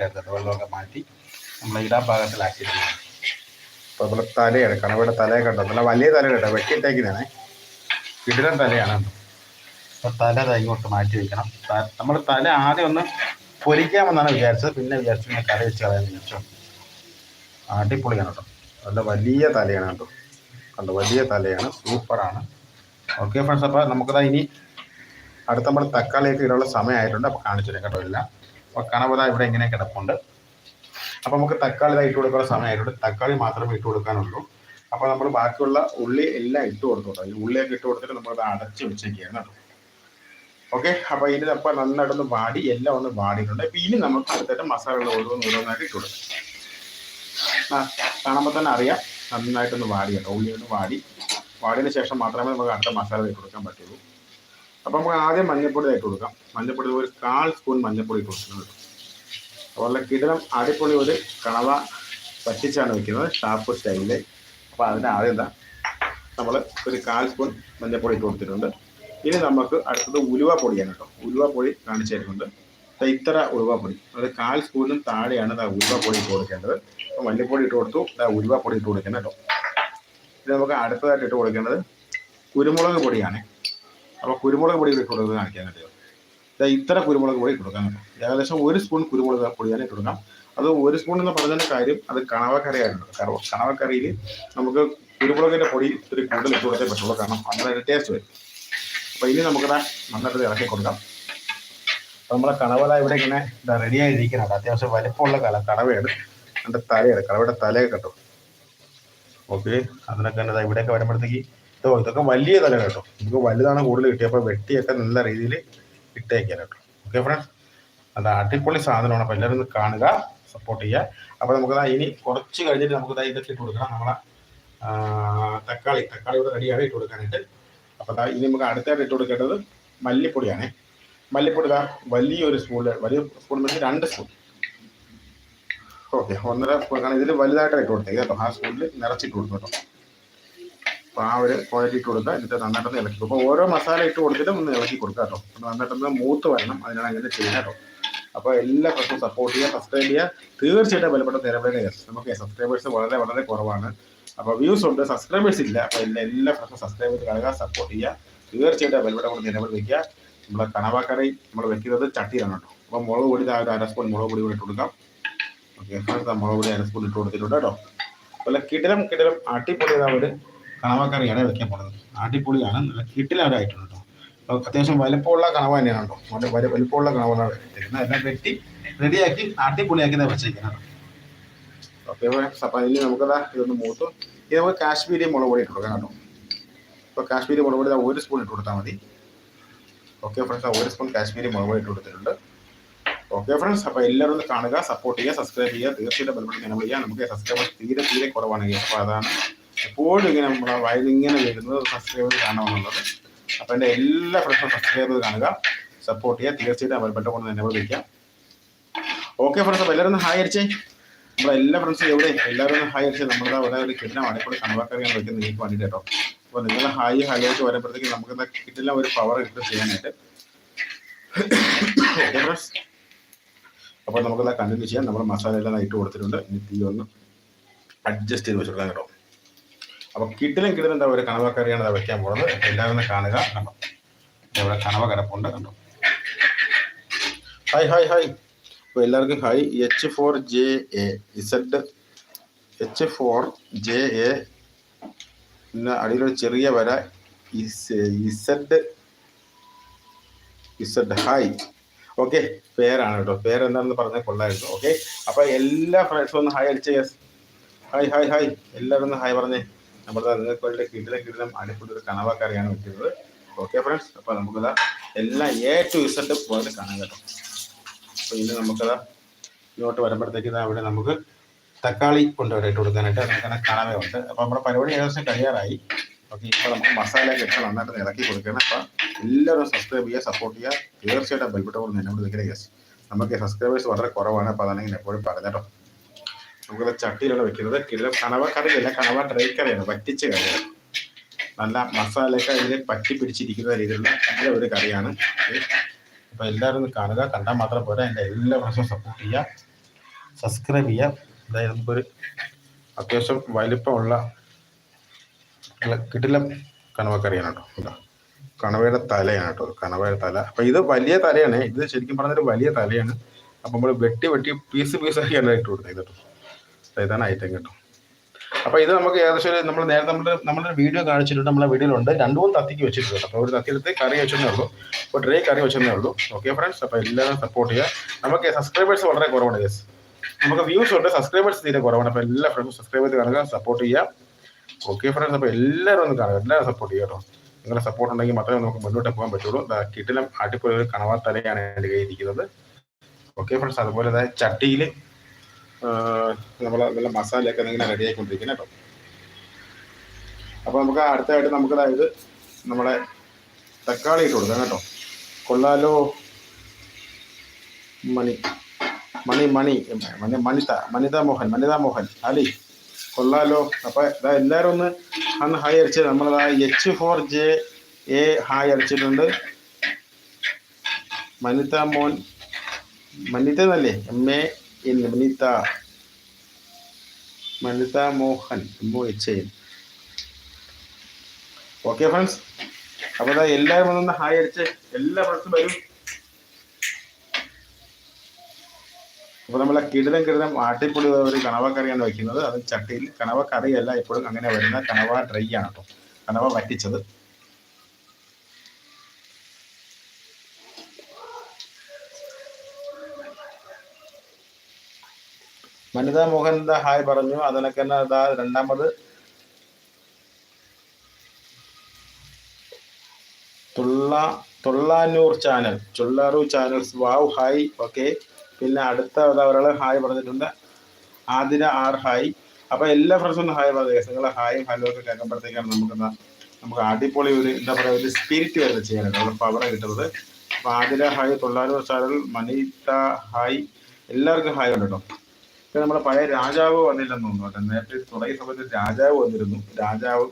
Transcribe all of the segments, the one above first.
ചേർത്തിട്ട് വെള്ളമൊക്കെ മാറ്റി നമ്മൾ ഇടാൻ പാകത്തിലാക്കിയിട്ടുണ്ട്. അപ്പോൾ നമ്മൾ തലയാണ് കണവയുടെ തലയൊക്കെ കണ്ടോ? നല്ല വലിയ തല കേട്ടോ വെട്ടിയിട്ടേക്കുന്നതാണേ. കിടിലൻ തലയാണ് അപ്പോൾ തല ഇങ്ങോട്ട് മാറ്റി വെക്കണം. നമ്മൾ തല ആദ്യം ഒന്ന് പൊരിക്കാമെന്നാണ് വിചാരിച്ചത്. പിന്നെ വിചാരിച്ചു ഇങ്ങനെ കറി വെച്ച് കളയാൻ വിചാരിച്ചു. അടിപൊളിയാണ് കേട്ടോ നല്ല വലിയ തലയാണ് കേട്ടോ കണ്ടോ? വലിയ തലയാണ്. സൂപ്പറാണ്. Okay friends. അപ്പോൾ നമുക്കതാ ഇനി അടുത്ത നമ്മൾ തക്കാളിയൊക്കെ ഇടാനുള്ള സമയമായിട്ടുണ്ട്. അപ്പോൾ കാണിച്ചു തരാം കേട്ടോ എല്ലാം അപ്പോൾ കണവത ഇവിടെ ഇങ്ങനെ കിടപ്പുണ്ട്. അപ്പോൾ നമുക്ക് തക്കാളി ഇട്ട് കൊടുക്കാനുള്ള സമയമായിട്ടുണ്ട്. തക്കാളി മാത്രമേ ഇട്ട് കൊടുക്കാനുള്ളൂ. അപ്പോൾ നമ്മൾ ബാക്കിയുള്ള ഉള്ളി എല്ലാം ഇട്ട് കൊടുത്തോട്ടോ ഈ ഉള്ളിയൊക്കെ ഇട്ട് കൊടുത്തിട്ട് നമ്മളത് അടച്ച് വെച്ചേക്കുകയാണ് ഓക്കെ അപ്പോൾ ഇനി അപ്പോൾ നന്നായിട്ടൊന്ന് വാടി എല്ലാം ഒന്ന് വാടിയിട്ടുണ്ട്. അപ്പോൾ ഇനി നമുക്ക് അടുത്തായിട്ട് മസാലകൾ ഓരോന്ന് ഓരോന്നായിട്ട് ഇട്ട് കൊടുക്കാം. കാണുമ്പോൾ തന്നെ അറിയാം. നന്നായിട്ടൊന്ന് വാടി കേട്ടോ. ഉള്ളി ഒന്ന് വാടി. വാടിയതിന് ശേഷം മാത്രമേ നമുക്ക് അടുത്ത മസാല ഇട്ട് കൊടുക്കാൻ പറ്റുള്ളൂ. അപ്പോൾ നമുക്ക് ആദ്യം മഞ്ഞൾപ്പൊടി ഇട്ട് കൊടുക്കാം. മഞ്ഞൾപ്പൊടി ഒരു കാൽ സ്പൂൺ മഞ്ഞൾപ്പൊടി കൊടുക്കുന്നത് അതുപോലെ കിടലം അടിപൊളി ഒരു കണവ പറ്റിച്ചാണ് വെക്കുന്നത് ഷാർപ്പ് സ്റ്റൈലിൽ അപ്പോൾ അതിന് ആദ്യം എന്താ നമ്മൾ ഒരു കാൽ സ്പൂൺ മഞ്ഞൾപ്പൊടി കൊടുത്തിട്ടുണ്ട്. ഇനി നമുക്ക് അടുത്തത് ഉലുവ പൊടിയാണ് കേട്ടോ. ഉലുവ പൊടി കാണിച്ചു തരുന്നുണ്ട് ഇത്ര ഉലുവ പൊടി. അത് കാൽ സ്പൂണിനും താഴെയാണ് ഉലുവ പൊടി ഇട്ട് കൊടുക്കേണ്ടത്. അപ്പോൾ മല്ലിപ്പൊടി ഇട്ട് കൊടുത്തു. ഉലുവ പൊടി ഇട്ട് കൊടുക്കണം കേട്ടോ. ഇത് നമുക്ക് അടുത്തതായിട്ട് ഇട്ട് കൊടുക്കേണ്ടത് കുരുമുളക് പൊടിയാണ്. അപ്പോൾ കുരുമുളക് പൊടി കൊടുക്കുന്നത് കാണിക്കാനായിട്ട്. ഇതാ ഇത്ര കുരുമുളക് പൊടി ഇട്ട് കൊടുക്കാൻ കേട്ടോ. ഏകദേശം ഒരു സ്പൂൺ കുരുമുളക് പൊടി ഇട്ട് കൊടുക്കാം. അത് ഒരു സ്പൂൺ എന്ന് പറഞ്ഞതിന്റെ കാര്യം അത് കണവക്കറിയായിരുന്നു കറവ കണവക്കറിയിൽ നമുക്ക് കുരുമുളകിന്റെ പൊടി ഇത്തിരി കൂടുതൽ ഇട്ട് കൊടുത്തേ പറ്റുള്ളൂ. കാരണം അങ്ങനെ ടേസ്റ്റ് വരും. അപ്പോൾ ഇനി നമുക്കത് നന്നായിട്ട് ഇറക്കി കൊടുക്കാം. നമ്മുടെ കണവല ഇവിടെ ഇങ്ങനെ ഇതാ റെഡിയായി ഇരിക്കുന്നുണ്ട് അത്യാവശ്യം വലിപ്പമുള്ള കല കടവയാണ് എന്റെ തലയാണ്. കടവയുടെ തലയൊക്കെ കേട്ടോ. ഓക്കെ അതിനൊക്കെ ഇവിടെയൊക്കെ വരുമ്പോഴത്തേക്ക് ഇതോ ഇതൊക്കെ വലിയ തല കേട്ടോ. നമുക്ക് വലുതാണ് കൂടുതൽ കിട്ടിയപ്പോൾ വെട്ടിയൊക്കെ നല്ല രീതിയിൽ ഇട്ടേക്കാൻ കേട്ടോ. ഓക്കെ ഫ്രണ്ട്സ് അത് അടിപൊളി സാധനമാണ്. അപ്പോൾ എല്ലാവരും കാണുക സപ്പോർട്ട് ചെയ്യുക. അപ്പോൾ നമുക്ക് ഇനി കുറച്ച് കഴിഞ്ഞിട്ട് നമുക്ക് ഇതൊക്കെ ഇട്ട് കൊടുക്കണം. നമ്മളെ തക്കാളി. തക്കാളി ഇവിടെ റെഡിയാണ് ഇട്ട് കൊടുക്കാനായിട്ട്. അപ്പോൾ ഇനി നമുക്ക് അടുത്തായിട്ട് ഇട്ട് കൊടുക്കേണ്ടത് മല്ലിപ്പൊടിയാണ്. മല്ലിപ്പൊടി വലിയൊരു സ്പൂണിൽ വലിയ സ്പൂൺ വെച്ചാൽ രണ്ട് സ്പൂൺ ഓക്കെ ഒന്നര സ്പൂൺ ഇതിൽ വലുതായിട്ട് ഇട്ട് കൊടുത്തേക്കാം കേട്ടോ. ആ സ്പൂണിൽ നിറച്ചിട്ട് കൊടുത്തു കേട്ടോ. അപ്പോൾ ആ ഒരു ക്വാളിറ്റി ഇട്ട് കൊടുക്കുക എന്നിട്ട് നന്നായിട്ടൊന്ന് ഇളക്കി. കൊടുക്കുക അപ്പോൾ ഓരോ മസാല ഇട്ട് കൊടുത്തിട്ടും ഒന്ന് ഇളക്കി കൊടുക്കുക കേട്ടോ. അപ്പോൾ നന്നായിട്ടൊന്ന് മൂത്ത് വരണം. അതിനാണ് അങ്ങനെ ചെയ്യുന്നത് കേട്ടോ. അപ്പോൾ എല്ലാ പ്രശ്നവും സപ്പോർട്ട് ചെയ്യുക സബ്സ്ക്രൈബ് ചെയ്യുക. തീർച്ചയായിട്ടും ബലപ്പെട്ട നിലവിലെ നമുക്ക് സബ്സ്ക്രൈബേഴ്സ് വളരെ വളരെ കുറവാണ്. അപ്പോൾ വ്യൂസ് ഉണ്ട്. സബ്സ്ക്രൈബേഴ്സ് ഇല്ല. അപ്പോൾ എല്ലാ എല്ലാ പ്രശ്നവും സബ്സ്ക്രൈബ് ചെയ്ത് കാണുക സപ്പോർട്ട് ചെയ്യുക. തീർച്ചയായിട്ടും ബലപ്പെട്ട കൊണ്ട് നിലവിൽ വയ്ക്കുക നമ്മുടെ കണവാക്കറി നമ്മൾ വെക്കുന്നത് ചട്ടിയാണ് കേട്ടോ. അപ്പോൾ മുളക് പൊടി ആ ഒരു അര സ്പൂൺ മുളക് പൊടി കൂടി ഇട്ട് കൊടുക്കാം. ഓക്കെ മുളക് പൊടി അര സ്പൂൺ ഇട്ട് കൊടുത്തിട്ടുണ്ട് കേട്ടോ. അതുപോലെ കിടിലം കിടിലം അടിപൊളി ഇതാ ഒരു കണവക്കറിയാണ് വെക്കാൻ പോകുന്നത് അടിപൊളിയാണ്. നല്ല കിട്ടിലവരായിട്ടുണ്ട് കേട്ടോ. അത്യാവശ്യം വലുപ്പമുള്ള കണവ തന്നെയാണ് കേട്ടോ. വലിയ വലുപ്പമുള്ള കണവകളാണ് വെച്ചിരിക്കുന്നത് എല്ലാം വെട്ടി റെഡിയാക്കി അടിപൊളിയാക്കി വെച്ചിരിക്കുന്നത് ഓക്കെ അപ്പോൾ അതിൽ ഇതൊന്ന് മൂത്തു ഇത് നമുക്ക് കാശ്മീരി മുളക് പൊടി ഇട്ട് കൊടുക്കാം കേട്ടോ. ഇപ്പോൾ കാശ്മീരി മുളക് പൊടി ഒരു സ്പൂൺ ഇട്ട് കൊടുത്താൽ മതി. ഓക്കെ ഫ്രണ്ട്സ് ഒരു സ്പൂൺ കാശ്മീരി മുളക് പൊടി ഇട്ട് കൊടുത്തിട്ടുണ്ട്. ഓക്കെ ഫ്രണ്ട്സ് അപ്പോൾ എല്ലാവരും ഒന്ന് കാണുക സപ്പോർട്ട് ചെയ്യുക സബ്സ്ക്രൈബ് ചെയ്യുക. തീർച്ചയായിട്ടും ബന്ധപ്പെട്ട് നമ്മൾ ചെയ്യുക. നമുക്ക് സബ്സ്ക്രൈബേഴ്സ് തീരെ തീരെ കുറവാണ്. അപ്പോൾ അതാണ് എപ്പോഴും ഇങ്ങനെ നമ്മളെ വയലിൽ ഇങ്ങനെ വരുന്നത് സബ്സ്ക്രൈബ് കാണണമെന്നുള്ളത് അപ്പം എന്റെ എല്ലാ ഫ്രണ്ട്സും സബ്സ്ക്രൈബ് ചെയ്ത് കാണുക. സപ്പോർട്ട് ചെയ്യുക. തീർച്ചയായിട്ടും ബന്ധപ്പെട്ട് കൊണ്ട് തന്നെ വിളിക്കാം. ഓക്കെ ഫ്രണ്ട്സ് അപ്പോൾ എല്ലാവരും ഹായ് അടിച്ചേ. നമ്മളെ എല്ലാ ഫ്രണ്ട്സും എവിടെ? എല്ലാവരും ഒന്ന് ഹായ് അടിച്ചേ. നമ്മുടെ അവിടെ ഒരു കിട്ടുന്ന അടിപൊളി ഞാൻ വയ്ക്കുന്നത് എനിക്ക് വേണ്ടിയിട്ട് കേട്ടോ. അപ്പോൾ നിങ്ങൾ ഹായ് ഹായ് ആയിട്ട് വരുമ്പോഴത്തേക്ക് നമുക്ക് എന്താ കിട്ടില്ല ഒരു പവർ കിട്ടും ചെയ്യാനായിട്ട്. അപ്പോൾ നമുക്കെന്താ കണ്ടിന്യൂ ചെയ്യാം. നമ്മൾ മസാല എല്ലാം ഇട്ട് കൊടുത്തിട്ടുണ്ട്. ഇനി തീ ഒന്ന് അഡ്ജസ്റ്റ് ചെയ്ത് വെച്ചെടുക്കാം കേട്ടോ. അപ്പോൾ കിട്ടിലും കിടിലും എന്താ ഒരു കണവ കറിയാണ് അത് വെക്കാൻ പോകുന്നത് എല്ലാവരും കാണുക. കണ്ടോ? ഇവിടെ കണവ കിടപ്പുണ്ട്. കണ്ടോ? Hi hi hi. അപ്പോൾ എല്ലാവർക്കും hi. H four J A Z H four J A പിന്നെ അടിയിലൊരു ചെറിയ വര. Z Z. ഹായ്. ഓക്കെ. പേരാണ് കേട്ടോ. പേരെന്താണെന്ന് പറഞ്ഞാൽ കൊള്ളായിരുന്നു ഓക്കെ. അപ്പോൾ എല്ലാ ഫ്രണ്ട്സും ഒന്ന് ഹായ് അടിച്ചേ. Hi hi hi. എല്ലാവരും ഒന്ന് ഹായ് പറഞ്ഞേ. നമ്മുടെ വേണ്ടി കിടിലം കിടിലം അടിപൊളി ഒരു കണവക്കറിയാണ് വെക്കുന്നത്. ഓക്കെ ഫ്രണ്ട്സ് അപ്പോൾ നമുക്കിതാ എല്ലാം എ ടു ഇസഡ് പോയിട്ട് കാണാൻ കേട്ടോ. അപ്പോൾ ഇനി നമുക്കതാ ഇങ്ങോട്ട് വരുമ്പോഴത്തേക്ക് അവിടെ ഇവിടെ നമുക്ക് തക്കാളി കൊണ്ടുവരെ ഇട്ട് കൊടുക്കാനായിട്ട് നമുക്കങ്ങനെ ഉണ്ട്. അപ്പോൾ നമ്മുടെ പരിപാടി ഏകദേശം കഴിയാറായി. ഓക്കെ ഇപ്പോൾ നമുക്ക് മസാല ഒക്കെ ഇട്ട് നന്നായിട്ട് ഇളക്കി കൊടുക്കണം. അപ്പോൾ എല്ലാവരും സബ്സ്ക്രൈബ് ചെയ്യുക സപ്പോർട്ട് ചെയ്യുക. തീർച്ചയായിട്ടും ബെൽബിട്ട് കൊണ്ട് എന്നോട് നിൽക്കുന്ന കേസ് നമുക്ക് സബ്സ്ക്രൈബേഴ്സ് വളരെ കുറവാണ്. അപ്പോൾ അതാണെങ്കിൽ എപ്പോഴും പറഞ്ഞല്ലോ നമുക്കത് ചട്ടിയിലാണ് വെക്കുന്നത് കിലോ കണവ കറിയല്ല കണവ ഡ്രൈ കറിയാണ് വറ്റിച്ച കറിയാണ്. നല്ല മസാലയൊക്കെ ഇതിൽ പറ്റി പിടിച്ചിരിക്കുന്ന രീതിയിലുള്ള നല്ല ഒരു കറിയാണ് അപ്പോൾ എല്ലാവരും കാണുക കണ്ടാൽ മാത്രം പോരാ. എന്റെ എല്ലാ പ്രശ്നവും സപ്പോർട്ട് ചെയ്യുക സബ്സ്ക്രൈബ് ചെയ്യുക. അതായത് നമുക്കൊരു അത്യാവശ്യം വലിപ്പമുള്ള കിട്ടില്ല കണവക്കറിയാണ് കേട്ടോ. കണവയുടെ തലയാണ് കേട്ടോ കണവയുടെ തല. അപ്പം ഇത് വലിയ തലയാണ്. ഇത് ശരിക്കും പറഞ്ഞൊരു വലിയ തലയാണ്. അപ്പം നമ്മൾ വെട്ടി വെട്ടി പീസ് പീസാക്കിയാണ് ഇട്ട് കൊടുത്തത് കേട്ടോ. ഇതാണ് ഐറ്റം കേട്ടോ. അപ്പൊ ഇത് നമുക്ക് ഏകദേശം നമ്മൾ നേരത്തെ നമ്മുടെ നമ്മുടെ വീഡിയോ കാണിച്ചിട്ടുണ്ട് നമ്മളെ വീഡിയോയിലുണ്ട്. രണ്ടു മൂന്ന് തത്തിക്ക് വെച്ചിട്ടുണ്ട് അപ്പോൾ ഒരു തത്തിയെടുത്ത് കറി വെച്ചതേ ഉള്ളൂ. അപ്പോൾ ഡ്രൈ കറി വെച്ചതേ ഉള്ളൂ. ഓക്കെ ഫ്രണ്ട്സ് അപ്പോൾ എല്ലാവരും സപ്പോർട്ട് ചെയ്യുക. നമുക്ക് സബ്സ്ക്രൈബേഴ്സ് വളരെ കുറവാണ് യെസ് നമുക്ക് വ്യൂസ് ഉണ്ട് സബ്സ്ക്രൈബേഴ്സ് തീരെ കുറവാണ്. അപ്പോൾ എല്ലാ ഫ്രണ്ട്സും സബ്സ്ക്രൈബ് ചെയ്ത് കാണുക സപ്പോർട്ട് ചെയ്യുക. ഓക്കെ ഫ്രണ്ട്സ് അപ്പോൾ എല്ലാവരും ഒന്ന് കാണുക. എല്ലാവരും സപ്പോർട്ട് ചെയ്യുക കേട്ടോ. നിങ്ങളുടെ സപ്പോർട്ട് ഉണ്ടെങ്കിൽ മാത്രമേ നമുക്ക് മുന്നോട്ട് പോകാൻ പറ്റുള്ളൂ. കിട്ടിലും അടിപൊളി ഒരു കണവാ തലയാണ് എന്റെ കയ്യിൽ ഇരിക്കുന്നത് ഓക്കെ ഫ്രണ്ട്സ് അതുപോലെ ചട്ടിയിൽ നമ്മൾ നല്ല മസാലയൊക്കെ ഇങ്ങനെ റെഡി ആയിക്കൊണ്ടിരിക്കുന്നത് കേട്ടോ അപ്പോൾ നമുക്ക് അടുത്തായിട്ട് നമുക്ക് അതായത് നമ്മുടെ തക്കാളി ഇട്ട് കൊടുക്കാം കേട്ടോ. കൊള്ളാലോ. മണി. മണി മണി. മണി മണിത മനിത മോഹൻ മനിത മോഹൻ. അലി കൊള്ളാലോ. അപ്പോൾ ഇതാ എല്ലാവരും ഒന്ന് അന്ന് ഹായ് അടിച്ചത് നമ്മളതാ H four J A hi അടിച്ചിട്ടുണ്ട് മനിത മോൻ മനിത എന്നല്ലേ? M A N Manitha Mohan M O H N okay friends അപ്പോൾ അതാ എല്ലാവരും ഒന്ന് ഹായ് അടിച്ച്. എല്ലാ ഫ്രണ്ട്സും വരും. അപ്പോൾ നമ്മളെ കിടിലം കിടിലം ആട്ടിപ്പൊടി ഒരു കണവക്കറിയാണ് വെക്കുന്നത്. അത് ചട്ടിയിൽ കണവക്കറിയല്ല എപ്പോഴും അങ്ങനെ വരുന്ന കണവ ഡ്രൈ ആണ് കേട്ടോ കണവ വറ്റിച്ചത്. വനിതാ മോഹൻ ഹായ് പറഞ്ഞു. അതിനൊക്കെ തന്നെ അതാ രണ്ടാമത് തുള്ള തൊള്ളാനൂർ ചാനൽ. ചൊള്ളാറു ചാനൽസ്. Wow hi. ഓക്കെ. പിന്നെ അടുത്ത ഒരാൾ ഹായ് പറഞ്ഞിട്ടുണ്ട്. Athira R hi. അപ്പോൾ എല്ലാ ഫ്രണ്ട്സും ഹായ് പറഞ്ഞു നിങ്ങൾ ഹായും ഹലോ ഒക്കെ കേൾക്കുമ്പോഴത്തേക്കാണ് നമുക്ക് നമുക്ക് അടിപൊളി ഒരു എന്താ പറയുക ഒരു സ്പിരിറ്റ് വരുന്നത് ചെയ്യാനാണ് നമ്മുടെ പവർ കിട്ടുന്നത്. അപ്പോൾ Athira hi. Thollanur channel. Manitha hi. എല്ലാവർക്കും ഹായ് ഉണ്ട് കേട്ടോ ഇപ്പം നമ്മുടെ പഴയ രാജാവ് വന്നില്ലെന്ന് തോന്നുന്നു നേരത്തെ തുടങ്ങിയ സമയത്ത് രാജാവ് വന്നിരുന്നു. രാജാവ്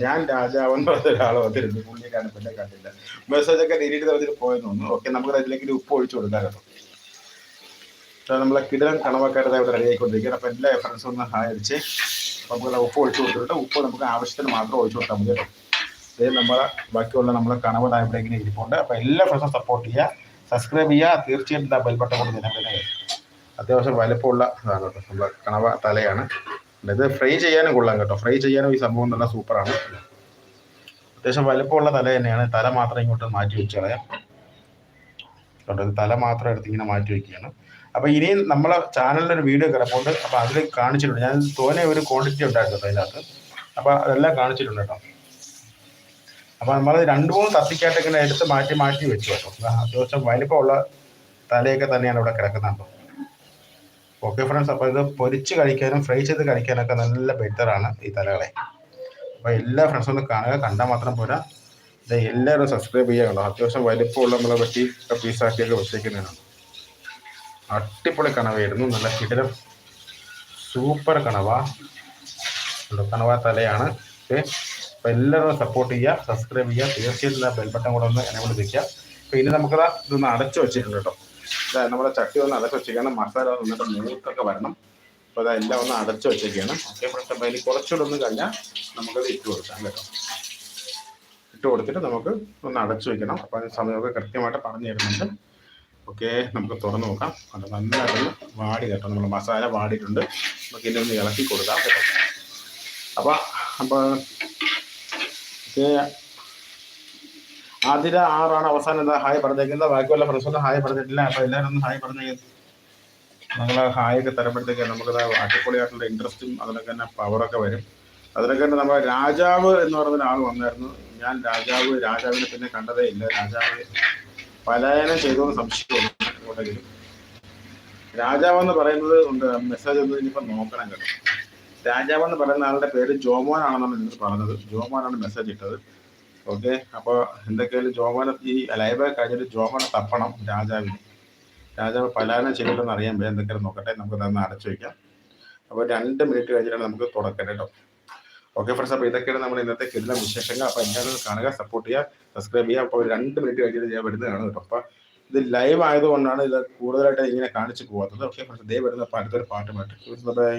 ഞാൻ രാജാവ് പറഞ്ഞ ഒരാൾ വന്നിരുന്നു. പുള്ളിയെ പിന്നെ കണ്ടില്ല. മെസ്സേജ് ഒക്കെ ഡിലീറ്റ് തരത്തിൽ പോയെന്ന് തോന്നുന്നു. ഓക്കെ നമുക്ക് അതിലേക്ക് ഉപ്പ് ഒഴിച്ചു കൊടുക്കാം കേട്ടോ. അപ്പോൾ നമ്മളെ കിടലൻ അവിടെ റെഡി ആയിക്കൊണ്ടിരിക്കുകയാണ്. അപ്പോൾ എല്ലാ ഫ്രണ്ട്സും ഒന്ന് ഹായ് അടിച്ച് നമുക്ക് ഉപ്പ് ഒഴിച്ചു കൊടുത്തിട്ട് ഉപ്പ് നമുക്ക് ആവശ്യത്തിന് മാത്രം ഒഴിച്ചു കൊടുത്താൽ മതി കേട്ടോ. ഇത് നമ്മളെ ബാക്കിയുള്ള നമ്മളെ കണവട ഇവിടെ ഇങ്ങനെ ഇരിപ്പുണ്ട്. അപ്പോൾ എല്ലാ ഫ്രണ്ട്സും സപ്പോർട്ട് ചെയ്യുക. സബ്സ്ക്രൈബ് ചെയ്യുക. തീർച്ചയായിട്ടും ബെൽ ബട്ടൺ നിലവിലെ അത്യാവശ്യം വലുപ്പമുള്ള ഇതാണ് കേട്ടോ. നമ്മുടെ കണവ തലയാണ്. ഇത് ഫ്രൈ ചെയ്യാനും കൊള്ളാം കേട്ടോ. ഫ്രൈ ചെയ്യാനും ഈ സംഭവം നല്ല സൂപ്പറാണ്. അത്യാവശ്യം വലുപ്പമുള്ള തല തന്നെയാണ്. തല മാത്രം ഇങ്ങോട്ട് മാറ്റി വെച്ച് കളയാം തല മാത്രം എടുത്ത് ഇങ്ങനെ മാറ്റി വെക്കുകയാണ്. അപ്പോൾ ഇനിയും നമ്മളെ ഒരു വീഡിയോ കിടപ്പുണ്ട്. അപ്പോൾ അതിൽ കാണിച്ചിട്ടുണ്ട്. ഞാൻ തോനെ ഒരു ക്വാണ്ടിറ്റി ഉണ്ടായിരുന്നു അതിനകത്ത്. അപ്പോൾ അതെല്ലാം കാണിച്ചിട്ടുണ്ട് കേട്ടോ. അപ്പോൾ നമ്മൾ രണ്ട് മൂന്ന് തപ്പിക്കായിട്ട് ഇങ്ങനെ എടുത്ത് മാറ്റി മാറ്റി വെച്ചു കേട്ടോ. അത്യാവശ്യം വലിപ്പമുള്ള തലയൊക്കെ തന്നെയാണ് ഇവിടെ കിടക്കുന്നത് ഓക്കെ ഫ്രണ്ട്സ് അപ്പോൾ ഇത് പൊരിച്ച് കഴിക്കാനും ഫ്രൈ ചെയ്ത് കഴിക്കാനൊക്കെ നല്ല ബെറ്റർ ആണ് ഈ തലകളെ. അപ്പോൾ എല്ലാ ഫ്രണ്ട്സും ഒന്ന് കാണുക കണ്ടാൽ മാത്രം പോരാ. ഇത് എല്ലാവരും സബ്സ്ക്രൈബ് ചെയ്യുക കേട്ടോ അത്യാവശ്യം വലിപ്പമുള്ള നമ്മളെ വെട്ടി പീസാക്കിയൊക്കെ വെച്ചേക്കുന്നതാണ്. അടിപൊളി കണവായിരുന്നു. നല്ല കിടലം സൂപ്പർ കണവ. കണവ തലയാണ്. ഓക്കെ അപ്പോൾ എല്ലാവരും സപ്പോർട്ട് ചെയ്യുക സബ്സ്ക്രൈബ് ചെയ്യുക. തീർച്ചയായിട്ടും ബെൽ ബട്ടൺ കൂടെ ഒന്ന് എന്നെ കൊണ്ട് വെക്കുക. അപ്പോൾ ഇനി നമുക്കത് ഇതൊന്ന് അടച്ചു വെച്ചിട്ടുണ്ട് കേട്ടോ. നമ്മുടെ ചട്ടി ഒന്ന് അടച്ചു വെച്ചേക്കാണ് മസാല വന്നിട്ട് മൂത്തൊക്കെ വരണം. അപ്പോൾ അതെല്ലാം ഒന്ന് അടച്ചു വെച്ചേക്കാണ് ഓക്കെ പ്രശ്നം അതിൽ കുറച്ചുകൂടെ ഒന്ന് കഴിഞ്ഞാൽ നമുക്കത് ഇട്ട് കൊടുക്കാം കേട്ടോ. ഇട്ട് കൊടുത്തിട്ട് നമുക്ക് ഒന്ന് അടച്ചു വെക്കണം. അപ്പോൾ അതിന് സമയമൊക്കെ കൃത്യമായിട്ട് പറഞ്ഞു തരുന്നുണ്ട്. ഓക്കെ നമുക്ക് തുറന്നു നോക്കാം. അത് നന്നായിട്ടൊന്ന് വാടി കേട്ടോ. നമ്മൾ മസാല വാടിയിട്ടുണ്ട്. നമുക്ക് ഇനി ഒന്ന് ഇളക്കി കൊടുക്കാം കേട്ടോ. അപ്പോൾ അപ്പോൾ ആതിര ആറാണ് അവസാനം എന്താ? ഹായ് പറഞ്ഞേക്കുന്നത്. ബാക്കിയുള്ള ഫ്രണ്ട്സൊന്നും ഹായ് പറഞ്ഞിട്ടില്ല. അപ്പൊ എല്ലാവരും ഒന്ന് ഹായ് പറഞ്ഞേ. നിങ്ങൾ ഹായ് ഒക്കെ തരുമ്പോഴത്തേക്ക് നമുക്ക് അടിപൊളിയായിട്ടുള്ള ഇൻട്രസ്റ്റും അതിനൊക്കെ തന്നെ പവറൊക്കെ വരും. അതിനൊക്കെ തന്നെ നമ്മുടെ രാജാവ് എന്ന് പറയുന്ന ഒരാൾ വന്നായിരുന്നു. ഞാൻ രാജാവ് രാജാവിനെ പിന്നെ കണ്ടതേ ഇല്ല. രാജാവ് പലായനം ചെയ്തോന്ന് സംശയമുണ്ട്. എങ്ങോട്ടെങ്കിലും രാജാവ് എന്ന് പറയുന്നത് ഉണ്ട്. മെസ്സേജ് ഒന്ന് ഇനിയിപ്പോൾ നോക്കണം കേട്ടോ. രാജാവ് എന്ന് പറയുന്ന ആളുടെ പേര് ജോമോൻ ആണെന്നാണ് നിങ്ങൾ പറഞ്ഞത്. ജോമോനാണ് മെസ്സേജ് ഇട്ടത്. ഓക്കെ. അപ്പോൾ എന്തൊക്കെയായാലും ജോമോനെ ഈ ലൈവ് കഴിഞ്ഞിട്ട് ജോമോനെ തപ്പണം രാജാവിന്. രാജാവ് പലായനം ചെയ്തിട്ടെന്ന് അറിയാൻ പറ്റും എന്തൊക്കെയാണ് നോക്കട്ടെ. നമുക്ക് തന്നെ അടച്ചു വയ്ക്കാം. അപ്പോൾ രണ്ട് മിനിറ്റ് കഴിഞ്ഞിട്ടാണ് നമുക്ക് തുടക്കം കേട്ടോ. ഓക്കെ ഫ്രണ്ട്സ് അപ്പോൾ ഇതൊക്കെയാണ് നമ്മൾ ഇന്നത്തെ കിരുന്ന വിശേഷങ്ങൾ. അപ്പോൾ എല്ലാവരും കാണുക സപ്പോർട്ട് ചെയ്യുക സബ്സ്ക്രൈബ് ചെയ്യുക. അപ്പോൾ രണ്ട് മിനിറ്റ് കഴിഞ്ഞിട്ട് ഞാൻ വരുന്നതാണ് കേട്ടോ. അപ്പോൾ ഇത് ലൈവ് ആയതുകൊണ്ടാണ് ഇത് കൂടുതലായിട്ട് ഇങ്ങനെ കാണിച്ചു പോകാത്തത് ഓക്കെ ഫ്രണ്ട്സ് ദേ വരുന്ന അടുത്തൊരു പാട്ട് പാട്ട് ബൈ